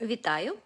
Вітаю!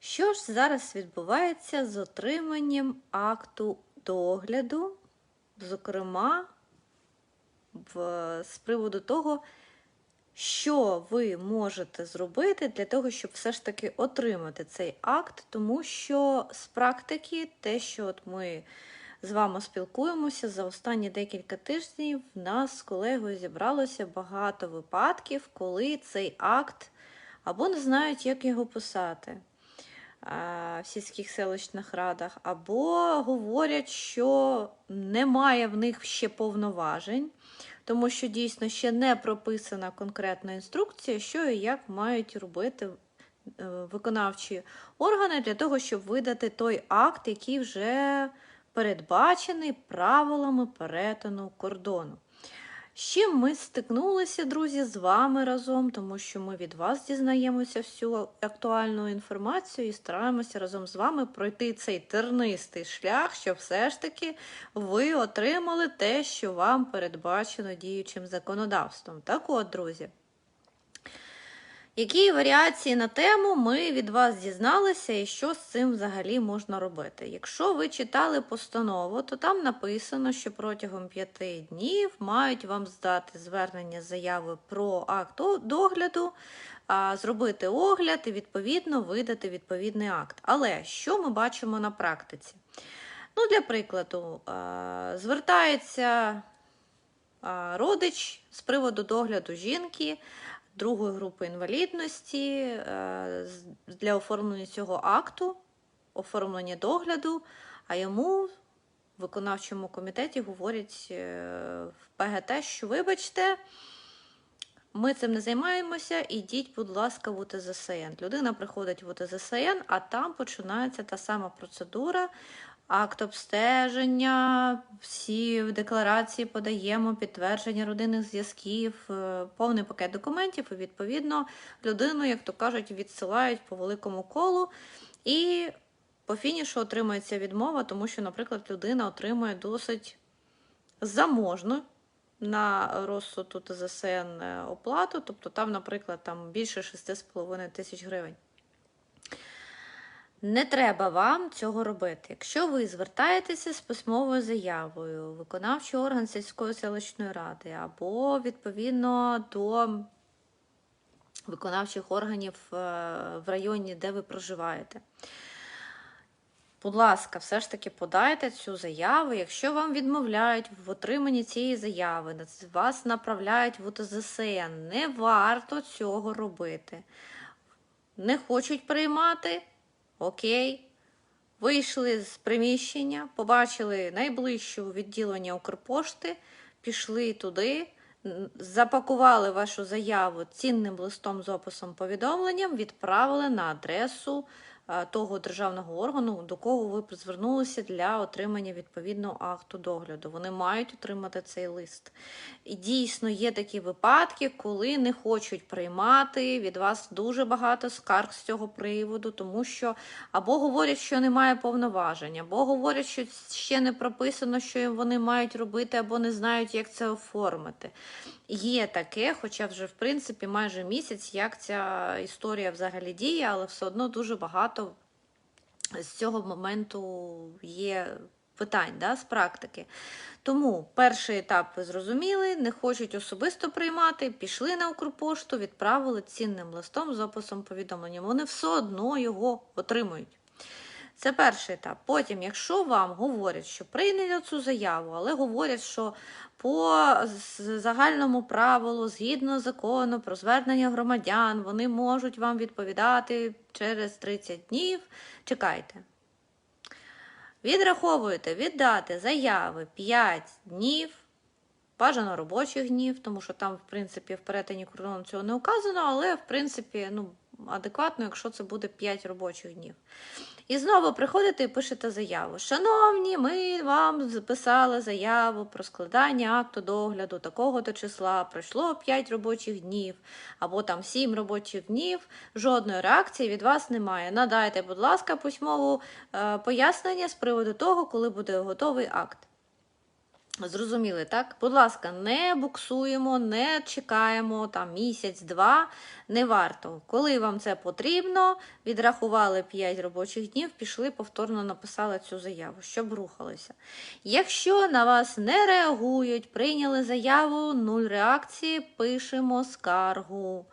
Що ж зараз відбувається з отриманням акту догляду, зокрема, в, з приводу того, що ви можете зробити для того, щоб все ж таки отримати цей акт, тому що з практики, те, що от ми з вами спілкуємося за останні декілька тижнів, в нас з колегою зібралося багато випадків, коли цей акт або не знають, як його писати в сільських селищних радах, або говорять, що немає в них ще повноважень, тому що дійсно ще не прописана конкретна інструкція, що і як мають робити е, виконавчі органи для того, щоб видати той акт, який вже передбачений правилами перетину кордону. З чим ми стикнулися, друзі, з вами разом, тому що ми від вас дізнаємося всю актуальну інформацію і стараємося разом з вами пройти цей тернистий шлях, щоб все ж таки ви отримали те, що вам передбачено діючим законодавством. Так от, друзі. Які варіації на тему ми від вас дізналися і що з цим взагалі можна робити? Якщо ви читали постанову, то там написано, що протягом п'яти днів мають вам здати звернення заяви про акт догляду, зробити огляд і відповідно видати відповідний акт. Але що ми бачимо на практиці? Ну, Для прикладу, звертається родич з приводу догляду жінки другої групи інвалідності е, для оформлення цього акту, оформлення догляду, а йому в виконавчому комітеті говорять е, в ПГТ, що, вибачте, ми цим не займаємося, ідіть, будь ласка, в УТЗСН. Людина приходить в УТЗСН, а там починається та сама процедура акт обстеження, всі в декларації подаємо підтвердження родинних зв'язків, е, повний пакет документів, і відповідно людину, як то кажуть, відсилають по великому колу. І по фінішу отримується відмова, тому що, наприклад, людина отримує досить заможну на розсуд тут ЗСН е, оплату, тобто там, наприклад, там більше 6,5 тисяч гривень. Не треба вам цього робити. Якщо ви звертаєтеся з письмовою заявою, виконавчий орган сільської селищної ради, або відповідно до виконавчих органів е, в районі, де ви проживаєте. Будь ласка, все ж таки подайте цю заяву. Якщо вам відмовляють в отриманні цієї заяви, вас направляють в УТЗСН, не варто цього робити. Не хочуть приймати. Окей. Вийшли з приміщення, побачили найближче відділення Укрпошти, пішли туди, запакували вашу заяву цінним листом з описом повідомленням, відправили на адресу того державного органу, до кого ви звернулися для отримання відповідного акту догляду. Вони мають отримати цей лист. І дійсно є такі випадки, коли не хочуть приймати від вас дуже багато скарг з цього приводу, тому що або говорять, що немає повноважень, або говорять, що ще не прописано, що вони мають робити, або не знають, як це оформити. Є таке, хоча вже, в принципі, майже місяць, як ця історія взагалі діє, але все одно дуже багато з цього моменту є питань да, з практики. Тому перший етап ви зрозуміли, не хочуть особисто приймати, пішли на Укрпошту, відправили цінним листом з описом повідомлення. Вони все одно його отримують. Це перший етап. Потім, якщо вам говорять, що прийняли цю заяву, але говорять, що по загальному правилу, згідно закону про звернення громадян, вони можуть вам відповідати через 30 днів. Чекайте. Відраховуєте віддати заяви 5 днів, бажано робочих днів, тому що там, в принципі, в перетині кордону цього не указано, але, в принципі, ну, адекватно, якщо це буде 5 робочих днів. І знову приходите і пишете заяву. Шановні, ми вам записали заяву про складання акту догляду такого-то числа. Пройшло 5 робочих днів або там 7 робочих днів. Жодної реакції від вас немає. Надайте, будь ласка, письмову е, пояснення з приводу того, коли буде готовий акт. Зрозуміли, так? Будь ласка, не буксуємо, не чекаємо там місяць-два, не варто. Коли вам це потрібно, відрахували 5 робочих днів, пішли, повторно написали цю заяву, щоб рухалися. Якщо на вас не реагують, прийняли заяву, нуль реакції, пишемо скаргу.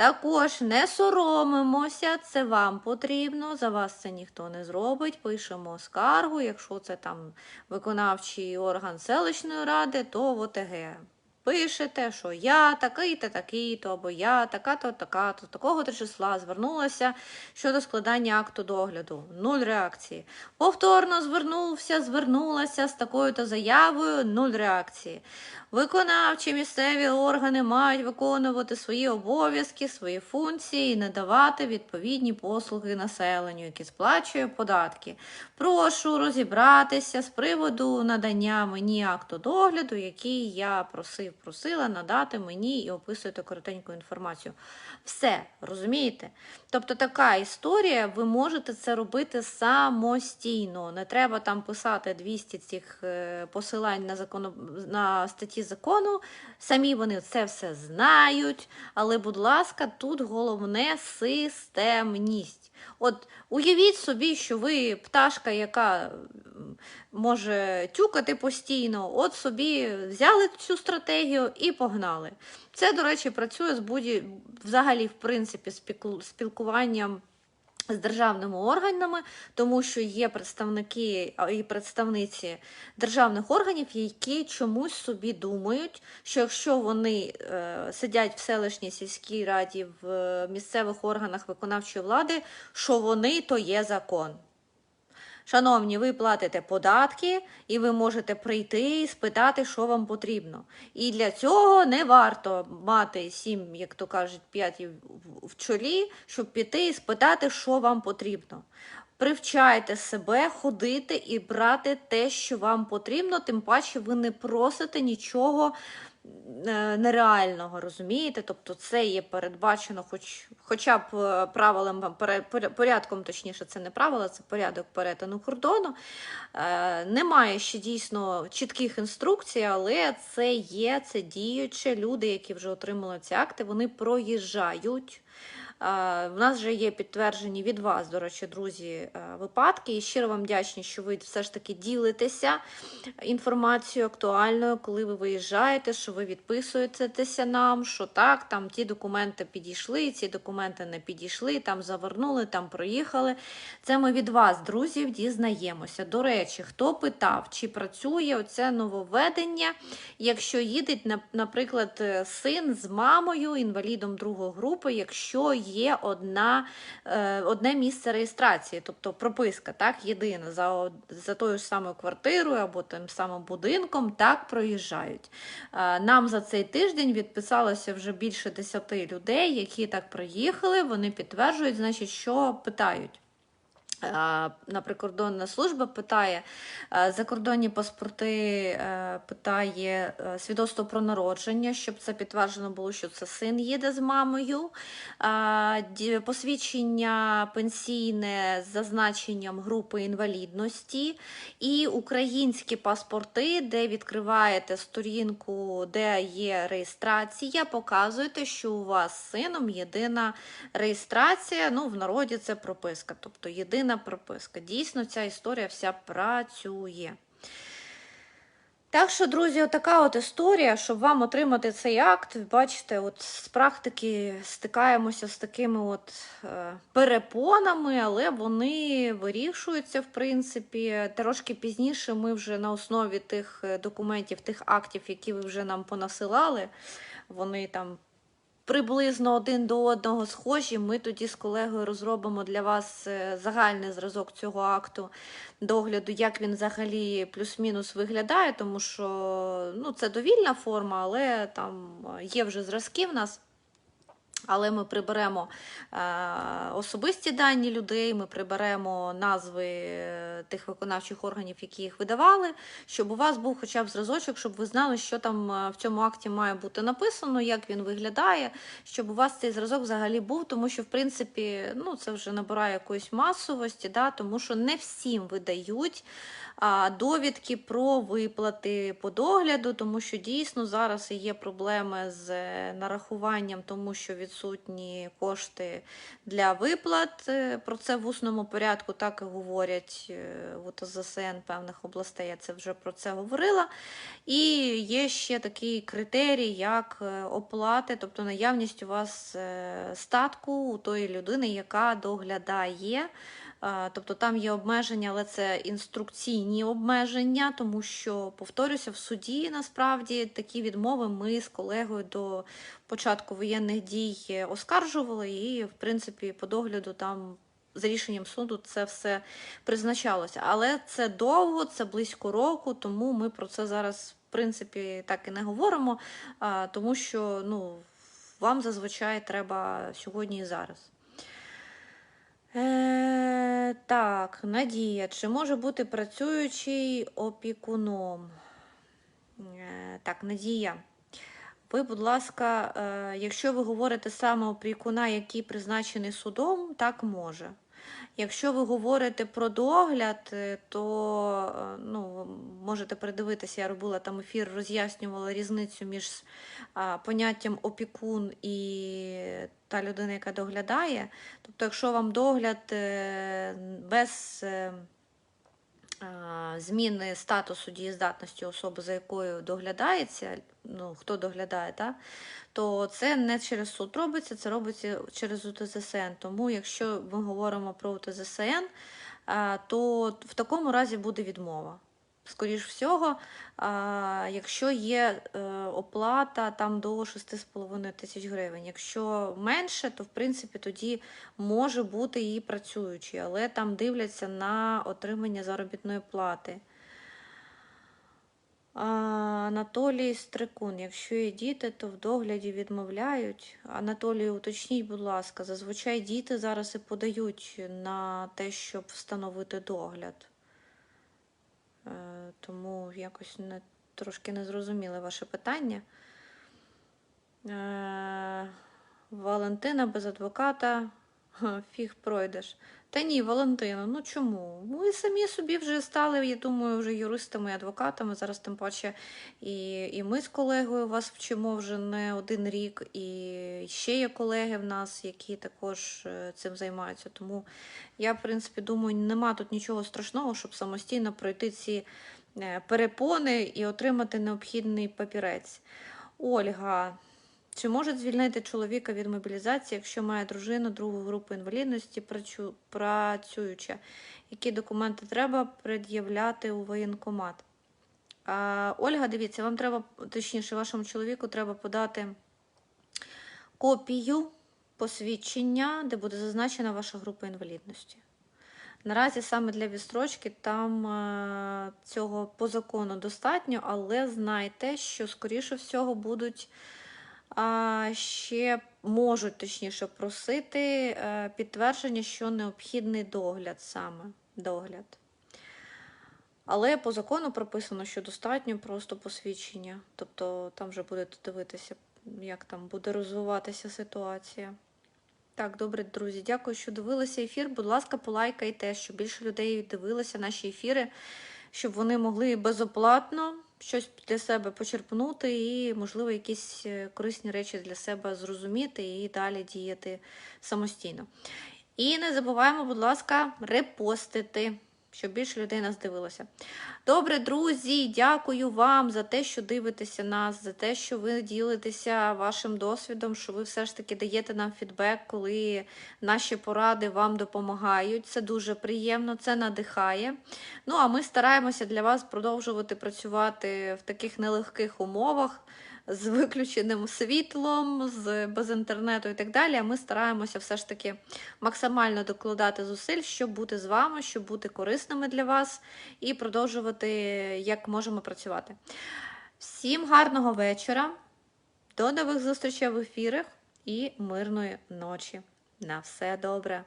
Також не соромимося, це вам потрібно, за вас це ніхто не зробить. Пишемо скаргу, якщо це там виконавчий орган селищної ради, то в ОТГ. Пишете, що я такий-то, такий-то, або я така-то, така-то, такого то числа звернулася щодо складання акту догляду. Нуль реакції. Повторно звернувся, звернулася з такою-то заявою, нуль реакції. Виконавчі місцеві органи мають виконувати свої обов'язки, свої функції і надавати відповідні послуги населенню, яке сплачує податки. Прошу розібратися з приводу надання мені акту догляду, який я просив, просила надати мені і описуєте коротеньку інформацію. Все, розумієте? Тобто така історія, ви можете це робити самостійно. Не треба там писати 200 цих е, посилань на, закону, на статті закону. Самі вони це все знають. Але, будь ласка, тут головне системність. От уявіть собі, що ви пташка, яка може тюкати постійно, от собі взяли цю стратегію і погнали. Це, до речі, працює з будь взагалі, в принципі, спілкуванням. З державними органами, тому що є представники і представниці державних органів, які чомусь собі думають, що якщо вони е, сидять в селищній сільській раді в е, місцевих органах виконавчої влади, що вони то є закон. Шановні, ви платите податки, і ви можете прийти і спитати, що вам потрібно. І для цього не варто мати сім, як то кажуть, п'ять в- чолі, щоб піти і спитати, що вам потрібно. Привчайте себе ходити і брати те, що вам потрібно, тим паче ви не просите нічого нереального, розумієте? Тобто це є передбачено, хоч, хоча б е, правилам, порядком, точніше, це не правила, це порядок перетину кордону. Е, Немає ще дійсно чітких інструкцій, але це є, це діюче. Люди, які вже отримали ці акти, вони проїжджають. Е, В нас вже є підтверджені від вас, до речі, друзі, е, випадки. І щиро вам вдячні, що ви все ж таки ділитеся інформацією актуальною, коли ви виїжджаєте, що ви відписуєтеся нам, що так, там ті документи підійшли, ці документи не підійшли, там завернули, там проїхали. Це ми від вас, друзів, дізнаємося. До речі, хто питав, чи працює оце нововведення, якщо їде, наприклад, е, син з мамою, інвалідом другої групи, якщо є одна, е, одне місце реєстрації, тобто прописка, так, єдина за, за тою ж самою квартирою або тим самим будинком, так проїжджають. Е, Нам за цей тиждень відписалося вже більше 10 людей, які так проїхали, вони підтверджують, значить, що питають. Е, На прикордонна служба питає е, закордонні паспорти, е, питає свідоцтво про народження, щоб це підтверджено було, що це син їде з мамою. Посвідчення пенсійне з зазначенням групи інвалідності і українські паспорти, де відкриваєте сторінку, де є реєстрація, показуєте, що у вас з сином єдина реєстрація. Ну, в народі це прописка, тобто єдина прописка. Дійсно, ця історія вся працює. Так що, друзі, отака от історія, щоб вам отримати цей акт, бачите, от з практики стикаємося з такими от е, перепонами, але вони вирішуються, в принципі. Трошки пізніше ми вже на основі тих е, документів, тих актів, які ви вже нам понасилали, вони там приблизно один до одного схожі. Ми тоді з колегою розробимо для вас е, загальний зразок цього акту догляду, як він взагалі плюс-мінус виглядає, тому що ну, це довільна форма, але там е, є вже зразки в нас. Але ми приберемо е, особисті дані людей, ми приберемо назви е, тих виконавчих органів, які їх видавали, щоб у вас був хоча б зразочок, щоб ви знали, що там е, в цьому акті має бути написано, як він виглядає, щоб у вас цей зразок взагалі був, тому що, в принципі, ну, це вже набирає якоїсь масовості, да, тому що не всім видають довідки про виплати по догляду, тому що дійсно зараз є проблеми з е, нарахуванням, тому що відсутні кошти для виплат. Е, Про це в усному порядку так і говорять е, в ОТЗСН певних областей. Я це вже про це говорила. І є ще такий критерій, як е, оплати, тобто наявність у вас е, статку у тої людини, яка доглядає. Тобто там є обмеження, але це інструкційні обмеження, тому що, повторюся, в суді насправді такі відмови ми з колегою до початку воєнних дій оскаржували, і, в принципі, по догляду там за рішенням суду це все призначалося. Але це довго, це близько року, тому ми про це зараз, в принципі, так і не говоримо, тому що ну, вам зазвичай треба сьогодні і зараз. Е, так, Надія, чи може бути працюючий опікуном? Е, так, Надія. Ви, будь ласка, е, якщо ви говорите саме опікуна, який призначений судом, так може. Якщо ви говорите про догляд, е, то е, ну, можете передивитися, я робила там ефір, роз'яснювала різницю між поняттям опікун і та людина, яка доглядає. Тобто, якщо вам догляд е, без зміни статусу дієздатності особи, за якою доглядається, ну, хто доглядає, та, то це не через суд робиться, це робиться через УТЗСН. Тому якщо ми говоримо про УТЗСН, то в такому разі буде відмова. Скоріш всього, якщо є е, оплата там до 6,5 тисяч гривень. Якщо менше, то в принципі тоді може бути і працюючий, але там дивляться на отримання заробітної плати. Анатолій Стрикун, якщо є діти, то в догляді відмовляють. Анатолій, уточніть, будь ласка, зазвичай діти зараз і подають на те, щоб встановити догляд. Е, Тому якось не, трошки не зрозуміле ваше питання. Е, Валентина без адвоката. Фіг пройдеш. Та ні, Валентина, ну чому? Ви самі собі вже стали, я думаю, вже юристами і адвокатами. Зараз тим паче і, і ми з колегою вас вчимо вже не один рік, і ще є колеги в нас, які також е, цим займаються. Тому я, в принципі, думаю, нема тут нічого страшного, щоб самостійно пройти ці е, перепони і отримати необхідний папірець. Ольга. Чи можуть звільнити чоловіка від мобілізації, якщо має дружину другу групу інвалідності, працю- працююча? Які документи треба пред'являти у воєнкомат? А, Ольга, дивіться, вам треба, точніше, вашому чоловіку треба подати копію посвідчення, де буде зазначена ваша група інвалідності. Наразі саме для відстрочки там е, цього по закону достатньо, але знайте, що скоріше всього будуть ще можуть точніше просити е, підтвердження, що необхідний догляд саме догляд. Але по закону прописано, що достатньо просто посвідчення. Тобто там вже будете дивитися, як там буде розвиватися ситуація. Так, добре, друзі, дякую, що дивилися ефір. Будь ласка, полайкайте, щоб більше людей дивилися наші ефіри, щоб вони могли безоплатно щось для себе почерпнути і, можливо, якісь е, корисні речі для себе зрозуміти і далі діяти самостійно. І не забуваємо, будь ласка, репостити, щоб більше людей нас дивилося. Добре, друзі, дякую вам за те, що дивитеся нас, за те, що ви ділитеся вашим досвідом, що ви все ж таки даєте нам фідбек, коли наші поради вам допомагають. Це дуже приємно, це надихає. Ну, а ми стараємося для вас продовжувати працювати в таких нелегких умовах. З виключеним світлом, з без інтернету і так далі. А Ми стараємося все ж таки максимально докладати зусиль, щоб бути з вами, щоб бути корисними для вас і продовжувати як можемо працювати. Всім гарного вечора, до нових зустрічей в ефірах і мирної ночі. На все добре!